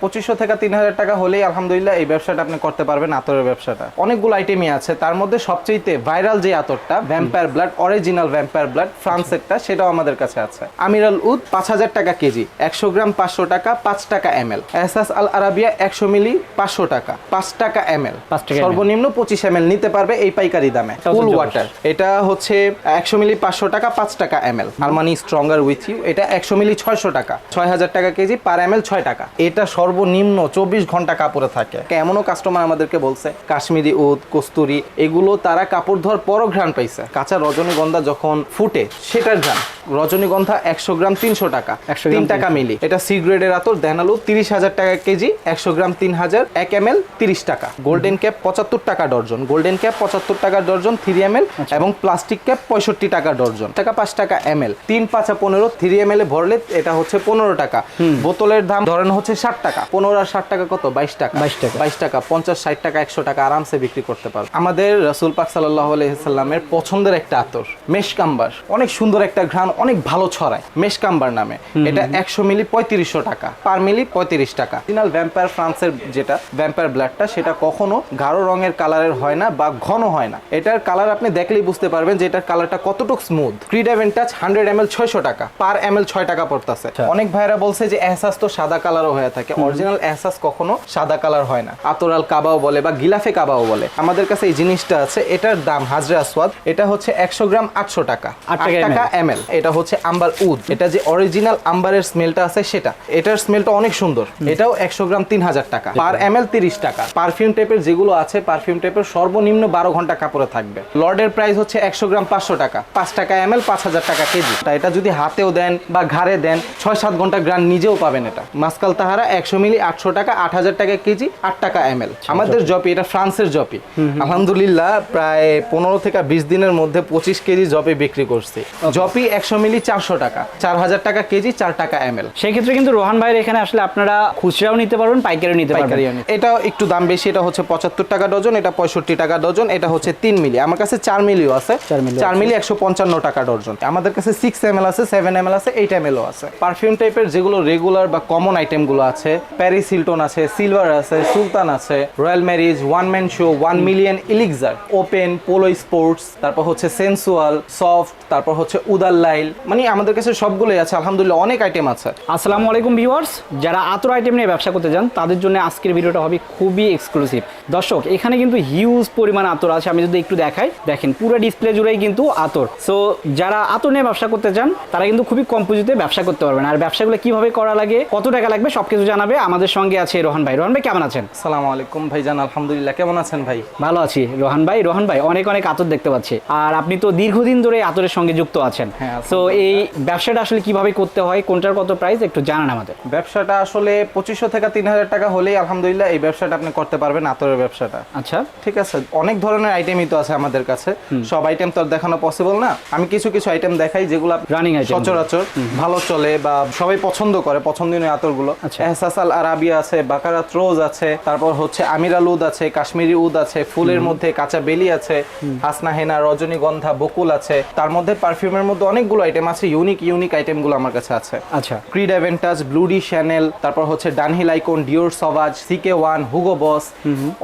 পঁচিশশো থেকে তিন হাজার টাকা হলেই আলহামদুলিল্লাহ এই ব্যবসাটা আপনি করতে পারবেন আতরের ব্যবসাটা। অনেকগুলো আইটেমই আছে। তার মধ্যে সবচেয়ে ভাইরাল যে আতরটা vampire blood original vampire blood ফ্রান্সেরটা সেটাও আমাদের কাছে আছে। আমিরাল উদ পাঁচ হাজার টাকা কেজি একশো গ্রাম পাঁচশো টাকা পাঁচ টাকা এম এল এহসাস আল আরাবিয়া একশো মিলি পাঁচশো টাকা পাঁচ টাকা এম এল সর্বনিম্ন পঁচিশ এম এল নিতে পারবে এই পাইকারি দামে। কুল ওয়াটার এটা হচ্ছে একশো মিলি পাঁচশো টাকা পাঁচ টাকা M L Armani stronger with you এটা একশো মিলি ছয়শো টাকা। ছয় হাজার টাকা কেজি পার এম এল ছয় টাকা। এটা সর্বনিম্ন চব্বিশ ঘণ্টা কাপড়ে থাকে। এমনও কাস্টমার আমাদেরকে বলছে কাশ্মীরি উদ কস্তুরি এগুলো তারা কাপড় ধোয়ার পরও ঘ্রাণ পাইছে। কাঁচা রজনীগন্ধা যখন ফুটে সেটার ঘ্রাণ। রজনীগন্ধা একশো গ্রাম তিনশো টাকা 100 গ্রাম তিন টাকা মিলি। এটা সি গ্রেডের আতর দেনালু তিরিশ হাজার টাকা কেজি একশো গ্রাম তিন হাজার এক এম এল তিরিশ টাকা। গোল্ডেন ক্যাপ পঁচাত্তর টাকা ডর্জন। গোল্ডেন ক্যাপ পঁচাত্তর টাকা ডর্জন থ্রি এম এল এবং প্লাস্টিক ক্যাপ পঁয়ষট্টি টাকা ডর্জন। টাকা পাঁচ টাকা এম এল তিন পাঁচা পনেরো থ্রি এম এল এ ভরলে এটা হচ্ছে পনেরো টাকা। বোতলের দাম ধরেন হচ্ছে ষাট টাকা। পনেরো আর ষাট টাকা কত? বাইশ টাকা। 22 টাকা। বাইশ টাকা পঞ্চাশ ষাট টাকা একশো টাকা আরামসে বিক্রি করতে পারবে। আমাদের রসুল পাক সাল্লাহ আলহিসাল্লামের পছন্দের একটা আতর মেশকাম্বার অনেক সুন্দর একটা ঘ্রাণ অনেক ভালো ছড়ায় মেশকাম্বার নামে। এটা একশো মিলি পঁয়ত্রিশশো টাকা পার মিলি পঁয়ত্রিশ টাকা। অরিজিনাল ভ্যাম্পায়ার ফ্রান্সের যেটা ভ্যাম্পায়ার ব্লাডটা সেটা কখনো গাঢ় রঙের কালারের হয় না বা ঘন হয় না। এটার কালার আপনি দেখলেই বুঝতে পারবেন যে এটার কালারটা কতটুকু smooth Creed Aventus hundred M L ছয়শো টাকা পার এম এল ছয় টাকা পড়তেছে। অনেক ভাইরা বলছে যে এহসাস তো সাদা কালারও হয়ে থাকে অরিজিনাল এহসাস কখনো সাদা কালার হয় না। আতরাল কাবাও বলে বা গিলাফে কাবাও বলে। আমাদের কাছে এই জিনিসটা আছে এটার দাম হাজরে আসওয়াদ এটা হচ্ছে একশো গ্রাম আটশো টাকা। আট টাকা এম এল এটা হচ্ছে আম্বার উদ। এটা যে অরিজিনাল আম্বারের স্মেলটা আছে সেটা। এটার স্মেলটা অনেক সুন্দর। এটাও একশো গ্রাম তিন হাজার টাকা। পার এম এল তিরিশ টাকা। পারফিউম টাইপের যেগুলো আছে পারফিউম টাইপের সর্বনিম্ন বারো ঘণ্টা কাপড়ে থাকবে। লর্ডের প্রাইস হচ্ছে একশো গ্রাম পাঁচশো টাকা। পাঁচ টাকা এম এল পাঁচ হাজার টাকা কেজি। তা এটা যদি হাতেও দেন বা ঘাড়ে দেন ছয় সাত ঘণ্টা গ্রান নিজেও পাবেন এটা। মাসকাল তাহারা একশো মিলি আটশো টাকা আট হাজার টাকা কেজি আট টাকা এম এল আমাদের জপি এটা ফ্রান্সের জপি। আলহামদুলিল্লাহ প্রায় পনেরো থেকে বিশ দিনের মধ্যে পঁচিশ কেজি জপি বিক্রি করছি। জপি একশো মিলি চারশো টাকা চার হাজার টাকা কেজি চার টাকা এম এল সেই ক্ষেত্রে কিন্তু রোহান ভাইয়ের এখানে আসলে আপনারা খুচরাও নিতে পারবেন পাইকারিও নিতে পারবেন। পাইকারি এটা একটু দাম বেশি এটা হচ্ছে পঁচাত্তর টাকা ডজন এটা পঁয়ষট্টি টাকা ডজন এটা হচ্ছে তিন মিলি। আমার কাছে চার মিলিও আছে। চার মিলি একশো পঞ্চান্ন টাকা ডজন। আমাদের কাছে সিক্স এম এল আছে সেভেন এম এল আছে এইট এম আছে। পারফিউম টাইপের যেগুলো রেগুলার বা কমন আইটেমগুলো আছে প্যারিস হিলটন আছে, সিলভার আছে, সুলতান আছে, royal marriage, one man show, one million elixir open, Polo sports, তারপর হচ্ছে সেন্সুয়াল, সফট, তারপর হচ্ছে উদাল লাইল মানে আমাদের কাছে সবগুলোই আছে, আলহামদুলিল্লাহ অনেক আইটেম আছে। আসসালামু আলাইকুম ভিউয়ার্স যারা আতর আইটেম নিয়ে ব্যবসা করতে চান, তাদের জন্য আজকের ভিডিওটা হবে খুবই এক্সক্লুসিভ দর্শক, এখানে কিন্তু হিউজ পরিমাণ আতর আছে, আমি যদি একটু দেখাই, দেখেন পুরো ডিসপ্লে জুড়েই কিন্তু আতর। সো যারা আতর নিয়ে ব্যবসা করতে চান, তারা কিন্তু খুবই কম পুঁজিতে ব্যবসা করতে পারবেন। আর ব্যবসাগুলো কীভাবে করা লাগে, কত টাকা লাগবে, সবকিছু জানাবে আমাদের সঙ্গে আছে রোহান ভাই। রোহান ভাই কেমন আছেন? আসসালামু আলাইকুম ভাইজান আলহামদুলিল্লাহ। কেমন আছেন ভাই? ভালো আছি। রোহান ভাই রোহান ভাই অনেক অনেক আতর দেখতে পাচ্ছি। আর আপনি তো দীর্ঘদিন ধরে আতরের সঙ্গে যুক্ত আছেন। হ্যাঁ, তো এই ব্যবসাটা আসলে কীভাবে করতে হয় কোনটার কত প্রাইস একটু জানান আমাদের। ব্যবসাটা আসলে পঁচিশশো থেকে তিন হাজার টাকা হলেই আলহামদুলিল্লাহ এই ব্যবসাটা আপনি করতে পারবেন আতরের ব্যবসাটা। আচ্ছা। ঠিক আছে অনেক ধরনের আইটেমই তো আছে আমাদের কাছে। সব আইটেম তো আর দেখানো পসিবল না। আমি কিছু কিছু আইটেম দেখাই যেগুলো রানিং সচরাচর ভালো চলে বা সবাই পছন্দ করে পছন্দনীয় আতরগুলো। আচ্ছা। এহসাস আল আরাবিয়া আছে বাকারাত রোজ আছে তারপর হচ্ছে আমিরাল উদ আছে কাশ্মীরি উদ আছে ফুলের মধ্যে কাঁচা বেলি আছে হাসনা হেনা রজনীগন্ধা বকুল আছে তার মধ্যে পারফিউমের মধ্যে অনেকগুলো আইটেম আছে ইউনিক ইউনিক আইটেমগুলো আমার কাছে আছে। আচ্ছা। ক্রিড অ্যাভেন্টাজ ব্লুডি শ্যানেল তারপর হচ্ছে ডানহিল আইকন ডিওর সবাজ সিকে ওয়ান হুগো বস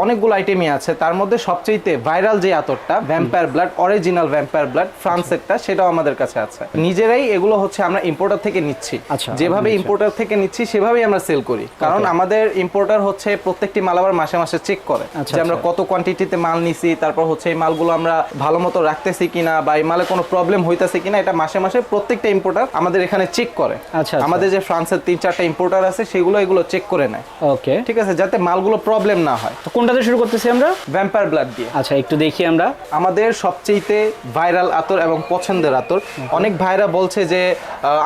অনেকগুলো আইটেমই আছে। তার মধ্যে সবচেয়ে ভাইরাল যে আতরটা vampire blood original vampire blood ফ্রান্সেরটা সেটাও আমাদের কাছে আছে। নিজেরাই এগুলো হচ্ছে আমরা ইম্পোর্টার থেকে নিচ্ছি। আচ্ছা, যেভাবে আচ্ছা। ইম্পোর্টার থেকে নিচ্ছি সেভাবেই আমরা সেল করি। কারণ আমাদের ইম্পোর্টার হচ্ছে প্রত্যেকটি মাল আবার মাসে মাসে চেক করে আচ্ছা, যে আমরা আচ্ছা। কত কোয়ান্টিটিতে মাল নিছি তারপর হচ্ছে এই মালগুলো আমরা ভালো মতো রাখতেছি কিনা বা এই মালে কোনো প্রবলেম হইতাছে কিনা এটা মাসে মাসে প্রত্যেকটা ইম্পোর্টার আমাদের এখানে চেক করে। আচ্ছা, আচ্ছা। আমাদের যে ফ্রান্সের তিন চারটা ইম্পোর্টার আছে সেগুলো এগুলো চেক করে নেয়। ওকে ঠিক আছে? যাতে মালগুলো প্রবলেম না হয়। তো কোনটাতে শুরু করতেছি আমরা? ভ্যাম্পায়ার ব্লাড দিয়ে। আচ্ছা একটু দেখি আমরা। আমাদের সবচেয়েতে ভাইরাল আতর এবং পছন্দের আতর। অনেক ভাইরা বলছে যে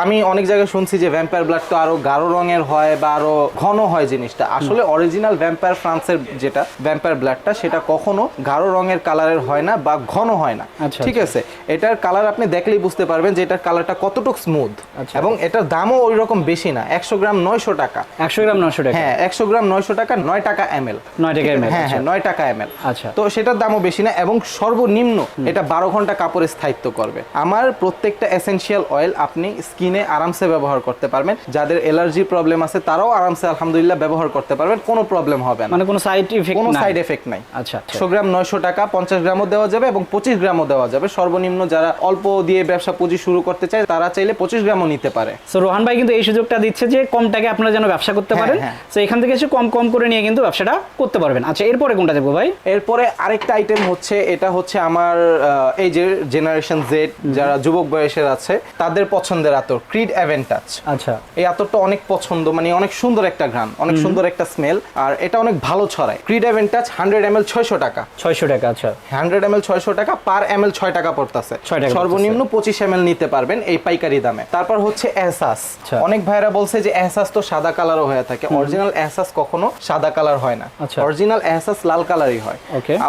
আমি অনেক জায়গায় শুনছি যে ভ্যাম্পায়ার ব্লাড তো আরও গাঢ় রঙের হয় বা আরও ঘন হয় জিনিসটা। আসলে অরিজিনাল ভ্যাম্পায়ার ফ্রান্সের যেটা ভ্যাম্পায়ার ব্লাডটা সেটা কখনো গাঢ় রঙের কালারের হয় না বা ঘন হয় না। আচ্ছা, ঠিক আছে? এটার কালার আপনি দেখলেই বুঝতে পারবেন যে এটার কালারটা কতটুকু স্মুথ আচ্ছা। এবং এটার দামও ওই রকম বেশি না একশো গ্রাম নয়শো টাকা। একশো গ্রাম নয়শো টাকা? হ্যাঁ একশো গ্রাম নয়শো টাকা নয় টাকা এম এল নয় টাকা ml, হ্যাঁ আচ্ছা। হ্যাঁ নয় টাকা এম এল আচ্ছা। তো সেটার দামও বেশি না এবং সর্বনিম্ন এটা বারো ঘণ্টা কাপড়ে স্থায়িত্ব করবে। আমার প্রত্যেকটা এসেনশিয়াল অয়েল আপনি স্কিনে আরামসে ব্যবহার করতে পারবেন। যাদের অ্যালার্জি প্রবলেম আছে তারাও আরামসে আরামসে আলহামদুলিল্লাহ ব্যবহার করতে পারবেন কোনো প্রবলেম হবে না। মানে কোনো সাইড ইফেক্ট কোনো সাইড এফেক্ট নাই। আচ্ছা। একশো গ্রাম নয়শো টাকা পঞ্চাশ গ্রামও দেওয়া যাবে এবং পঁচিশ গ্রামও দেওয়া যাবে। সর্বনিম্ন যারা অল্প দিয়ে ব্যবসা পুঁজি শুরু করতে চায় তারা চাইলে পঁচিশ গ্রামও নিতে পারে। সো রোহান ভাই কিন্তু এই সুযোগটা দিচ্ছে যে কম টাকায় আপনারা যেন ব্যবসা করতে হ্যাঁ, পারেন। হ্যাঁ। সো এখান থেকে এসে কম কম করে নিয়ে কিন্তু ব্যবসাটা করতে পারবেন। আচ্ছা এরপরে কোনটা দেখব ভাই? এরপরে আরেকটা আইটেম হচ্ছে এটা হচ্ছে আমার এই যে জেনারেশন জেড যারা যুবক বয়সের আছে তাদের পছন্দের আতর ক্রিড অ্যাভেন্টাচ আচ্ছা। এই আতরটা অনেক পছন্দ মানে অনেক সুন্দর একটা ঘ্রাণ অনেক সুন্দর একটা স্মেল আর এটা অনেক ভালো ছড়ায়। Creed Aventus hundred M L ছয়শো টাকা। ছয়শো টাকা আচ্ছা। হান্ড্রেড এম এল ছয়শো টাকা পার এম এল ছয় টাকা পড়তেছে। সর্বনিম্ন পঁচিশ এম এল নিতে পারবেন এই পাইকারি দামে। তারপর হচ্ছে এহসাস। আচ্ছা। অনেক ভাইরা বলছে যে এহসাস তো সাদা কালারও হয়ে থাকে। অরিজিনাল এহসাস কখনো সাদা কালার হয় না। আচ্ছা। অরিজিনাল এহসাস লাল কালারই হয়।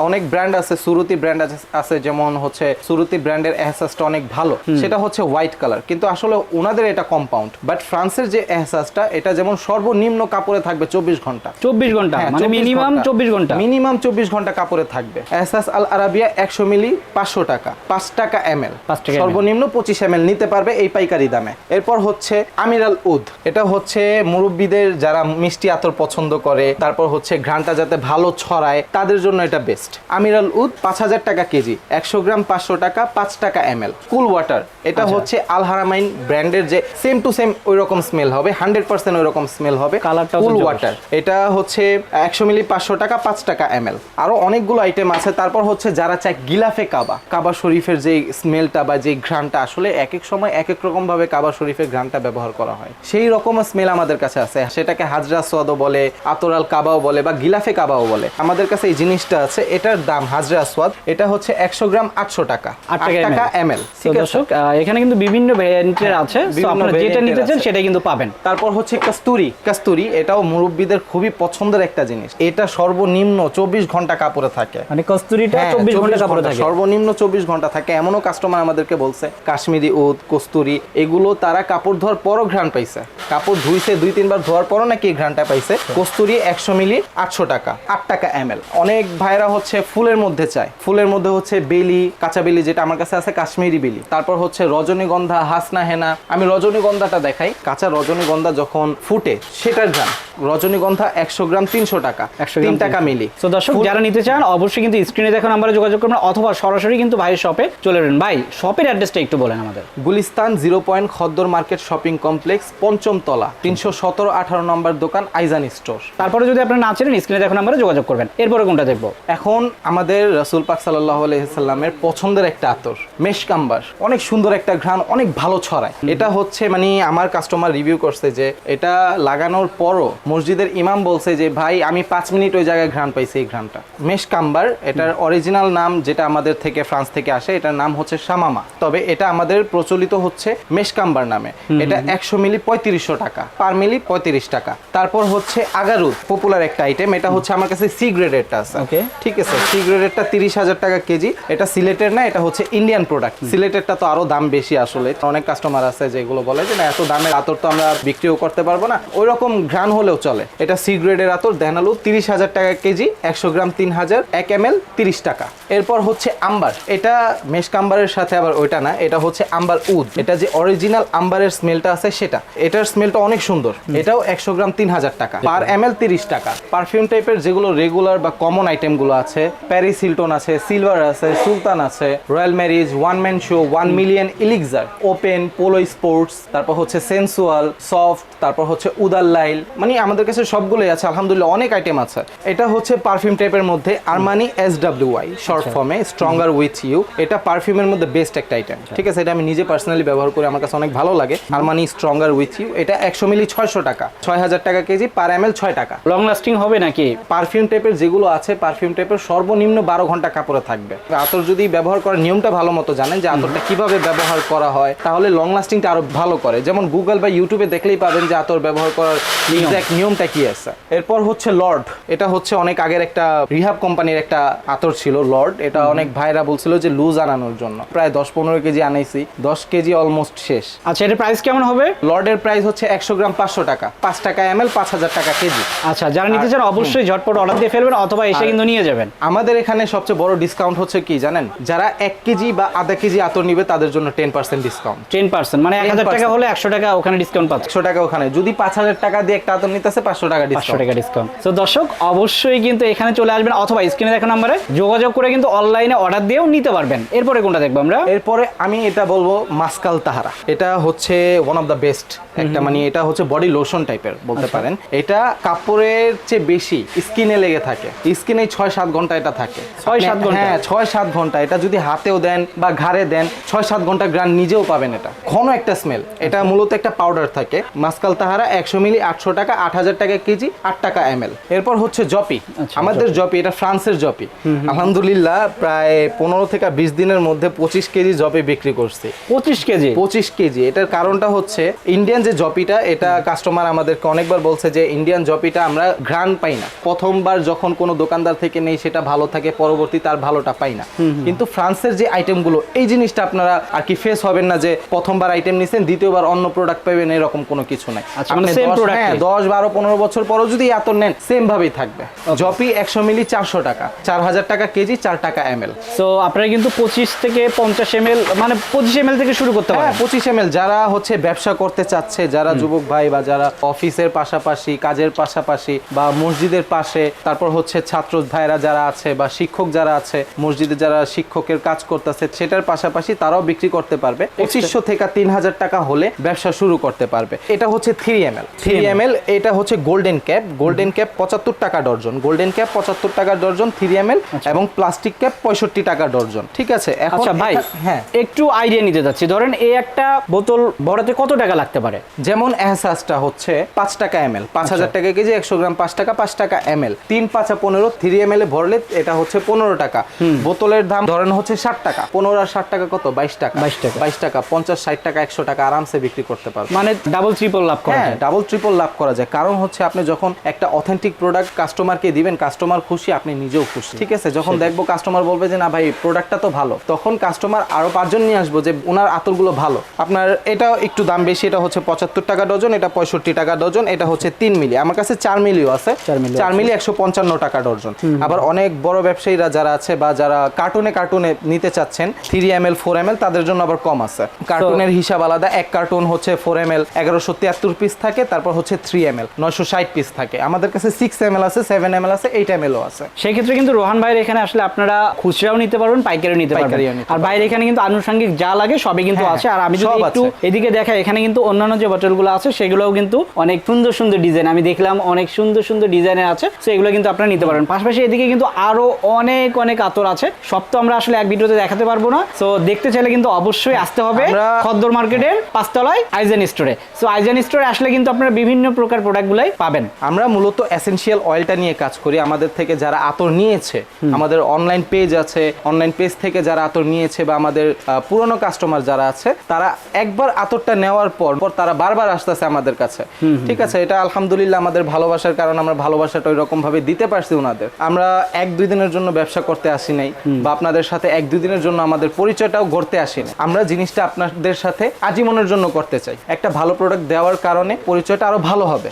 অনেক ব্র্যান্ড আছে সুরুতি ব্র্যান্ড আছে যেমন হচ্ছে সুরুতি ব্র্যান্ডের এহসাসটা অনেক ভালো। সেটা হচ্ছে হোয়াইট কালার কিন্তু আসলে ওনাদের এটা কম্পাউন্ড বাট ফ্রান্সের যে এহসাসটা এটা যেমন সর্বনিম্ন কাপড়ে থাকবে চব্বিশ ঘণ্টা। চব্বিশ ঘণ্টা? হ্যাঁ, মানে মিনিমাম চব্বিশ ঘণ্টা? মিনিমাম চব্বিশ ঘণ্টা কাপড়ে থাকবে। এহসাস আল আরাবিয়া একশো মিলি পাঁচশো টাকা। পাঁচ টাকা এম এল সর্বনিম্ন পঁচিশ এম নিতে পারবে এই পাইকারি দামে। এরপর হচ্ছে আমিরাল উদ। এটা হচ্ছে মুরব্বীদের যারা মিষ্টি আতর পছন্দ করে তারপর হচ্ছে ঘ্রাণটা যাতে ভালো ছড়ায় তাদের জন্য এটা বেস্ট আমিরাল উদ পাঁচ হাজার টাকা কেজি একশো গ্রাম পাঁচশো টাকা পাঁচ টাকা এম এল কুল ওয়াটার। এটা আচ্ছা। হচ্ছে আল হারামাইন ব্র্যান্ডের যে সেম টু সেম ওই রকম স্মেল হবে হান্ড্রেড পার্সেন্ট ওই রকম স্মেল হবে। কালারটাও তো কুল ওয়াটার এটা হচ্ছে একশো মিলি পাঁচশো টাকা পাঁচ টাকা এম এল আরও অনেকগুলো আইটেম আছে। তারপর হচ্ছে যারা চায় গিলাফে কাবা। কাবা শরীফের যে স্মেলটা বা যে ঘ্রাণটা আসলে এক এক সময় এক এক রকম ভাবে কাবা শরীফের ঘ্রাণটা ব্যবহার করা হয়। সেই রকম স্মেল আমাদের কাছে আছে। সেটাকে হাজরা সোয়াদও বলে আতরাল কাবাও বলে বা গিলাফে কাবাও বলে। আমাদের কাছে এই জিনিসটা আছে। এটার দাম হাজরা সোয়াদ এটা হচ্ছে একশো গ্রাম আটশো টাকা। আট টাকা এম এল দর্শক এখানে কিন্তু বিভিন্ন ভ্যারিয়েন্টের আছে। আপনারা যেটা নিতে চান। সেটাই কিন্তু পাবেন। তারপর হচ্ছে কাস্তুরি। কাস্তুরি এটাও মুরব্বীদের খুবই পছন্দের একটা জিনিস। এটা সর্বনিম্ন চব্বিশ ঘণ্টা কাপড়ে থাকে। মানে কস্তুরিটা হ্যাঁ, চব্বিশ ঘণ্টা কাপড়ে থাকে। সর্বনিম্ন চব্বিশ ঘণ্টা থাকে। এমনও কাস্টমার আমাদেরকে বলছে কাশ্মীরি উদ কস্তুরি এগুলো তারা কাপড় ধোয়ার পরও ঘ্রাণ পাইছে। কাপড় ধুইছে দুই তিনবার ধোয়ার পরও নাকি ঘ্রাণটা পাইছে। কস্তুরি একশো মিলি আটশো টাকা আট টাকা এম অনেক ভাইরা হচ্ছে ফুলের মধ্যে চায়। ফুলের মধ্যে হচ্ছে বেলি কাঁচা বেলি যেটা আমার কাছে আছে কাশ্মীরি বেলি। তারপর হচ্ছে রজনীগন্ধা হাসনা হেনা। আমি রজনীগন্ধাটা দেখাই। কাঁচা রজনীগন্ধা যখন ফুটে সেটার ঘ্রাণ রজনীগন্ধা একশো গ্রাম তিনশো টাকা। একশো তিন টাকা মিলি। তো দর্শক যারা নিতে চান অবশ্যই কিন্তু স্ক্রিনে দেখুন আমরা যোগাযোগ করবেন অথবা সরাসরি কিন্তু ভাইয়ের শপে চলে যাবেন ভাই শপের অ্যাড্রেসটা একটু বলেন আমাদের। Gulistan zero point Khaddar market shopping complex পঞ্চম তলা তিনশো সতেরো আঠারো নম্বর দোকান আইজান স্টোর। তারপরে যদি আপনারা না চেনেন স্ক্রিনে দেখুন আমরা যোগাযোগ করবেন। এরপরে কোনটা দেখব? এখন আমাদের রসুল পাক সাল্লাহ আলহিসাল্লামের পছন্দের একটা আতর মেশকাম্বার অনেক সুন্দর একটা ঘ্রাণ অনেক ভালো ছড়ায়। এটা হচ্ছে মানে আমার কাস্টমার রিভিউ করছে যে এটা লাগানোর পরও মসজিদের ইমাম বলছে যে ভাই আমি পাঁচ মিনিট ওই জায়গায় ঘ্রাণ পাইছি এই ঘ্রাণটা। মেশকাম্বার এটার অরিজিনাল নাম যেটা আমাদের থেকে ফ্রান্স থেকে আসে এটার নাম হচ্ছে সামামা তবে এটা আমাদের প্রচলিত হচ্ছে মেশকাম্বার নামে। এটা একশো মিলি পঁয়ত্রিশশো টাকা পার মিলি পঁয়ত্রিশ টাকা। তারপর হচ্ছে আগারুদ পপুলার একটা আইটেম এটা হচ্ছে আমার কাছে সি গ্রেডেরটা আছে. ঠিক আছে সি গ্রেডেরটা তিরিশ হাজার টাকা কেজি। এটা সিলেটের না এটা হচ্ছে ইন্ডিয়ান প্রোডাক্ট সিলেটেরটা তো আরও দাম বেশি আসলে। অনেক কাস্টমার আছে যেগুলো বলে যে না এত দামের আতর তো আমরা বিক্রিও করতে পারব না। ওই রকম ঘ্রাণ হলেও চলে। এটা সি গ্রেডের আতর দেনালু তিরিশ হাজার টাকা কেজি একশো গ্রাম তিন হাজার এক এম এল তিরিশ টাকা। এরপর হচ্ছে আম্বার। এটা মেশ কাম্বারের সাথে আবার ওইটা না এটা হচ্ছে আম্বার উদ। এটা যে অরিজিনাল আম্বারের স্মেলটা আছে সেটা। এটার স্মেলটা অনেক সুন্দর। এটাও একশো গ্রাম তিন হাজার টাকা। পার এম এল তিরিশ টাকা। পারফিউম টাইপের যেগুলো রেগুলার বা কমন আইটেমগুলো আছে প্যারিস হিলটন আছে সিলভার আছে সুলতান আছে royal marriage one man show one million elixir open Polo sports তারপর হচ্ছে সেন্সুয়াল সফট তারপর হচ্ছে উদাল লাইল মানে আমাদের কাছে সবগুলোই আছে আলহামদুলিল্লাহ অনেক আইটেম আছে। এটা হচ্ছে পারফিউম টাইপের মধ্যে Armani S W Y short ফর্মে স্ট্রঙ্গার উইথ ইউ এটা পারফিউমের মধ্যে বেস্ট একটা আইটেম ঠিক আছে এটা আমি নিজে পার্সোনালি ব্যবহার করি আমার কাছে অনেক ভালো লাগে। আরমানি স্ট্রঙ্গার উইথ ইউ এটা একশো মিলি ছয়শো টাকা। ছয় হাজার টাকা কেজি পার এম এল ছয় টাকা। লং লাস্টিং হবে নাকি? পারফিউম টাইপের যেগুলো আছে পারফিউম টাইপের সর্বনিম্ন বারো ঘণ্টা কাপড়ে থাকবে। আতর যদি ব্যবহার করার নিয়মটা ভালো মতো জানেন যে আতরটা কীভাবে ব্যবহার করা হয় তাহলে লং লাস্টিংটা আরও ভালো করে। যেমন গুগল বা ইউটিউবে দেখলেই পাবেন যে আতর ব্যবহার করার এক্সাক্ট নিয়মটা কি আছে? এরপর হচ্ছে লর্ড। এটা হচ্ছে অনেক আগের একটা রিহাব কোম্পানির একটা আতর ছিল লর্ড। এটা অনেক ভাইরা বলছিল যে লুজ আনানোর জন্য। প্রায় দশ পনেরো কেজি আনাইছি দশ কেজি অলমোস্ট শেষ। আচ্ছা এটার প্রাইস কেমন হবে? লর্ডের প্রাইস হচ্ছে একশো গ্রাম পাঁচশো টাকা। পাঁচ টাকা এম এল পাঁচ হাজার টাকা কেজি। আচ্ছা যারা নিতে চান অবশ্যই ঝটপট অর্ডার দিয়ে ফেলবেন অথবা এসে কিন্তু নিয়ে যাবেন। আমাদের এখানে সবচেয়ে বড় ডিসকাউন্ট হচ্ছে কি জানেন? যারা এক কেজি বা আধা কেজি আতর নিবে তাদের জন্য ten percent discount ten percent মানে এক হাজার টাকা হলে একশো টাকা ওখানে ডিসকাউন্ট পাচ্ছে। একশো টাকা ওখানে। যদি পাঁচ হাজার টাকা দিয়ে একটা আতর নিতেছে পাঁচশো টাকা পাঁচশো টাকা ডিসকাউন্ট তো দর্শক অবশ্যই কিন্তু এখানে চলে আসবেন অথবা স্ক্রিনে দেখা নাম্বারে যোগাযোগ করে কিন্তু অনলাইনে অর্ডার দিয়েও নিতে পারবেন। এরপরে কোনটা দেখব আমরা? এরপরে আমি এটা বলব মাস্কাল তাহারা। এটা হচ্ছে ওয়ান অফ দ্য বেস্ট একটা মানে এটা হচ্ছে বডি লোশন টাইপের বলতে আচ্ছা। পারেন। এটা কাপড়ের চেয়ে বেশি স্কিনে লেগে থাকে। স্কিনে ছয় সাত ঘণ্টা এটা থাকে। ছয় সাত ঘণ্টা? হ্যাঁ ছয় সাত ঘণ্টা। এটা যদি হাতেও দেন বা ঘাড়ে দেন ছয় সাত ঘণ্টা গ্রান নিজেও পাবেন এটা। ঘন একটা স্মেল এটা মূলত একটা পাউডার থাকে। মাস্কাল তাহারা একশো মিলি আটশো টাকা আট হাজার টাকা কেজি আট টাকা এম এরপর হচ্ছে জপি। আচ্ছা, আমাদের জপি। এটা ফ্রান্সের জপি। আলহামদুলিল্লাহ প্রায় পনেরো থেকে বিশ দিনের মধ্যে পঁচিশ কেজি জপি বিক্রি করছি। পঁচিশ কেজি? পঁচিশ কেজি। এটার কারণটা হচ্ছে ইন্ডিয়ান যে জপিটা এটা কাস্টমার আমাদেরকে অনেকবার বলছে যে ইন্ডিয়ান জপিটা আমরা ঘ্রাণ পাই না। প্রথমবার যখন কোনো দোকানদার থেকে নেই সেটা ভালো থাকে পরবর্তী তার ভালোটা পাই না। কিন্তু ফ্রান্সের যে আইটেমগুলো এই জিনিসটা আপনারা আর কি ফেস হবেন না যে প্রথমবার আইটেম নিছেন দ্বিতীয়বার অন্য প্রোডাক্ট পাবেন এরকম কোনো কিছু নাই। আচ্ছা, মানে আপনি দশ- product-ই। বারো পনেরো বছর পরও যদি এত নেন সেম ভাবেই থাকবে। জপি একশো মিলি চারশো টাকা চার হাজার টাকা কেজি চার টাকা এম এল সো আপনারা কিন্তু পঁচিশ থেকে পঞ্চাশ এম এল মানে পঁচিশ এম এল থেকে শুরু করতে হ্যাঁ পারেন। পঁচিশ এম এল যারা হচ্ছে ব্যবসা করতে চাচ্ছে যারা যুবক ভাই বা যারা অফিসের পাশাপাশি কাজের পাশাপাশি বা মসজিদের পাশে তারপর হচ্ছে ছাত্র ভাইরা যারা আছে বা শিক্ষক যারা আছে মসজিদে যারা শিক্ষকের কাজ করতেছে সেটার পাশাপাশি তারাও বিক্রি করতে পারবে। পঁচিশশো থেকে তিন হাজার টাকা হলে ব্যবসা শুরু করতে পারবে। এটা হচ্ছে three M L three M L এটা হচ্ছে গোল্ডেন ক্যাপ গোল্ডেন ক্যাপ পঁচাত্তর টাকা ডর্জন গোল্ডেন ক্যাপ পঁচাত্তর টাকা ডর্জন থ্রি এম এল এবং প্লাস্টিক ক্যাপ পঁয়ষট্টি টাকা ডর্জন ঠিক আছে? এখন আচ্ছা ভাই হ্যাঁ। একটু আইডিয়া নিতে চাচ্ছি। ধরেন এই একটা বোতল ভরাতে কত টাকা লাগতে পারে? যেমন এহসাসটা হচ্ছে পাঁচ টাকা এম এল পাঁচ হাজার টাকা কেজি একশো গ্রাম পাঁচ টাকা পাঁচ টাকা এম এল তিন পাঁচা পনেরো থ্রি এম এল এ ভরলে এটা হচ্ছে পনেরো টাকা। বোতলের দাম ধরেন হচ্ছে ষাট টাকা। পনেরো আর ষাট টাকা কত? বাইশ টাকা। 22 টাকা। বাইশ টাকা পঞ্চাশ ষাট টাকা একশো টাকা আরামসে বিক্রি করতে পারবে মানে ডাবল ট্রিপল লাভ করা হ্যাঁ যায়। ডাবল ট্রিপল লাভ করা যায়। কারণ হচ্ছে আপনি যখন একটা অথেন্টিক প্রোডাক্ট কাস্টমারকে দিবেন কাস্টমার খুশি আপনি নিজেও খুশি। ঠিক আছে? যখন দেখব কাস্টমার বলবে যে না ভাই প্রোডাক্টটা তো ভালো। তখন কাস্টমার আরও পাঁচজন নিয়ে আসব যে ওনার আতরগুলো ভালো। আপনার এটা একটু দাম বেশি এটা হচ্ছে পঁচাত্তর টাকা ডজন এটা পঁয়ষট্টি টাকা ডজন এটা হচ্ছে তিন মিলি। আমার কাছে চার মিলিও আছে। চার মিলি চার মিলি একশো পঞ্চান্ন টাকা ডজন। আবার অনেক বড় ব্যবসায়ীরা যারা আছে বা যারা কার্টুনে কার্টুনে নিতে চাচ্ছেন three M L four M L তাদের জন্য আবার কম আছে। কার্টুনের হিসাব আলাদা। এক কার্টুন হচ্ছে ফোর এম এল এগারোশো তিয়াত্তর পিস থাকে তারপর হচ্ছে থ্রি এম এল নয়শো ষাট পিস থাকে। আমাদের কাছে সিক্স এম আছে সেভেন এম আছে এইট এম আছে। সেক্ষেত্রে কিন্তু রোহান ভাইয়ের এখানে আসলে আপনারা খুচরাও নিতে পারবেন পাইকারিও নিতে পারবেন। আর বাইরে এখানে কিন্তু আনুষঙ্গিক যা লাগে সবই কিন্তু হ্যাঁ, আছে। আর আমি যদি একটু এদিকে দেখাই এখানে কিন্তু অন্যান্য যে বোতলগুলো আছে সেগুলোও কিন্তু অনেক সুন্দর সুন্দর ডিজাইন আমি দেখলাম অনেক সুন্দর সুন্দর ডিজাইনের আছে তো এগুলো কিন্তু আপনারা নিতে পারবেন পাশাপাশি এদিকে কিন্তু আরও অনেক অনেক আতর আছে। সব তো আমরা আসলে এক ভিডিওতে দেখাতে পারব না। তো দেখতে চাইলে কিন্তু অবশ্যই আসতে হবে খদ্দর মার্কেটের পাঁচতলায় আইজেন স্টোরে সো আইজেন স্টোরে আসলে কিন্তু আপনারা বিভিন্ন প্রকার প্রোডাক্টগুলাই পাবেন। আমরা মূলত এসেনশিয়াল অয়েলটা নিয়ে কাজ করি। আমাদের থেকে যারা আতর নিয়েছে আমাদের অনলাইন পেজ আছে অনলাইন পেজ থেকে যারা আতর নিয়েছে বা আমাদের পুরনো কাস্টমার যারা আছে তারা একবার আতরটা নেওয়ার পর পর তারা বারবার আসতেছে আমাদের কাছে। ঠিক আছে? এটা আলহামদুলিল্লাহ আমাদের ভালোবাসার কারণ আমরা ভালোবাসাটা ওই রকম ভাবে দিতে পারছি ওনাদের আমরা এক দুই দিনের জন্য ব্যবসা করতে আসি নাই বা আপনাদের সাথে এক দুই দিনের জন্য আমাদের পরিচয়টাও গড়তে আসি নাই। আমরা জিনিসটা আপনাদের সাথে আজীবনের জন্য করতে চাই। একটা ভালো প্রোডাক্ট দেওয়ার কারণে পরিচয়টা আরও ভালো হবে।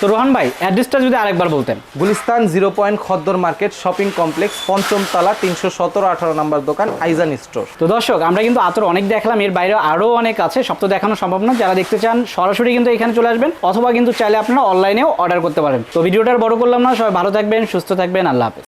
তো রোহান ভাই অ্যাড্রেসটা যদি আরেকবার বলতেন। Gulistan zero point Khaddar market shopping complex পঞ্চম তলা তিনশো সতেরো আঠারো নম্বর দোকান আইজান স্টোর। তো দর্শক আমরা কিন্তু আতর অনেক দেখলাম এর বাইরে আরও অনেক আছে সব তো দেখানো সম্ভব না যারা দেখতে চান সরাসরি কিন্তু এখানে চলে আসবেন অথবা কিন্তু চাইলে আপনারা অনলাইনেও অর্ডার করতে পারেন। তো ভিডিওটার বড় করলাম না সবাই ভালো থাকবেন সুস্থ থাকবেন আল্লাহ হাফেজ।